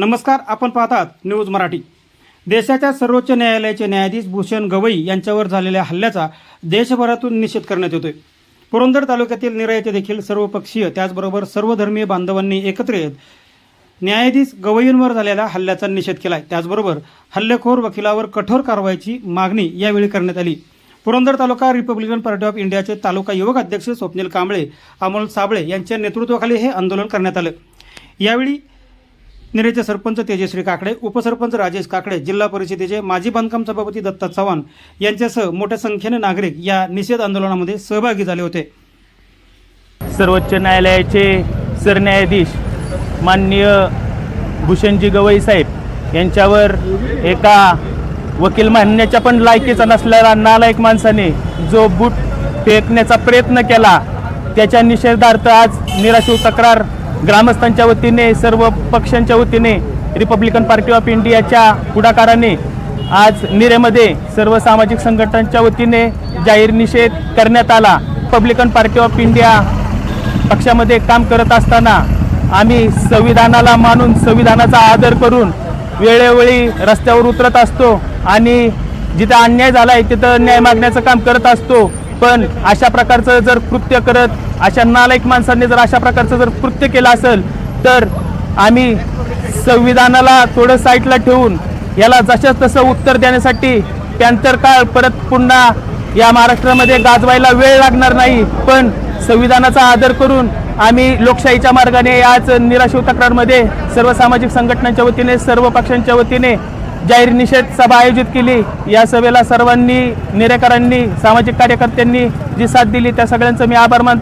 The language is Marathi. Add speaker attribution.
Speaker 1: नमस्कार आपण पाहतात न्यूज मराठी. देशाच्या सर्वोच्च न्यायालयाचे न्यायाधीश भूषण गवई यांच्यावर झालेल्या हल्ल्याचा देशभरातून निषेध करण्यात येतोय. पुरंदर तालुक्यातील निरा येथे देखील सर्वपक्षीय त्याचबरोबर सर्वधर्मीय बांधवांनी एकत्र येत न्यायाधीश गवईंवर झालेल्या हल्ल्याचा निषेध केलाय. त्याचबरोबर हल्लेखोर वकिलावर कठोर कारवाईची मागणी यावेळी करण्यात आली. Purandar taluka Republican Party of इंडियाचे तालुका युवक अध्यक्ष स्वप्नील कांबळे अमोल साबळे यांच्या नेतृत्वाखाली हे आंदोलन करण्यात आलं. यावेळी निरेचे सरपंच तेजश्री काकडे उपसरपंच राजेश काकडे जिल्हा परिषदेचे माजी बांधकाम सभापती दत्ता चव्हाण यांच्यासह मोठ्या संख्येने नागरिक या निषेध आंदोलनामध्ये सहभागी झाले होते.
Speaker 2: सर्वोच्च न्यायालयाचे सरन्यायाधीश माननीय भूषणजी गवई साहेब यांच्यावर एका वकील म्हणण्याच्या पण लायकीचा नसलेला नालायक माणसाने जो बूट फेकण्याचा प्रयत्न केला त्याच्या निषेधार्थ आज निराशीव तक्रार ग्रामस्थांच्या वतीने सर्व पक्षांच्या वतीने रिपब्लिकन पार्टी ऑफ इंडियाच्या पुढाकाराने आज निरेमध्ये सर्व सामाजिक संघटनांच्या वतीने जाहीर निषेध करण्यात आला. रिपब्लिकन पार्टी ऑफ इंडिया पक्षामध्ये काम करत असताना आम्ही संविधानाला मानून संविधानाचा आदर करून वेळोवेळी रस्त्यावर उतरत असतो आणि जिथं अन्याय झाला आहे तिथं न्याय मागण्याचं काम करत असतो. पण अशा प्रकारचं जर कृत्य करत अशा नालायक माणसांनी जर अशा प्रकारचं जर कृत्य केलं असेल तर आम्ही संविधानाला थोडं साईडला ठेवून याला जसं तसं उत्तर देण्यासाठी पॅन्थर काळ परत पुन्हा या महाराष्ट्रामध्ये गाजवायला वेळ लागणार नाही. पण संविधानाचा आदर करून आम्ही लोकशाहीच्या मार्गाने आज निराशीव तक्रारमध्ये सर्व सामाजिक संघटनांच्या वतीने सर्व पक्षांच्या वतीने जाहीर निषेध सभा आयोजित केली. या सभेला सर्वांनी निरेकरांनी सामाजिक कार्यकर्त्यांनी जी साथ दिली त्या सगळ्यांचं मी आभार मानतो.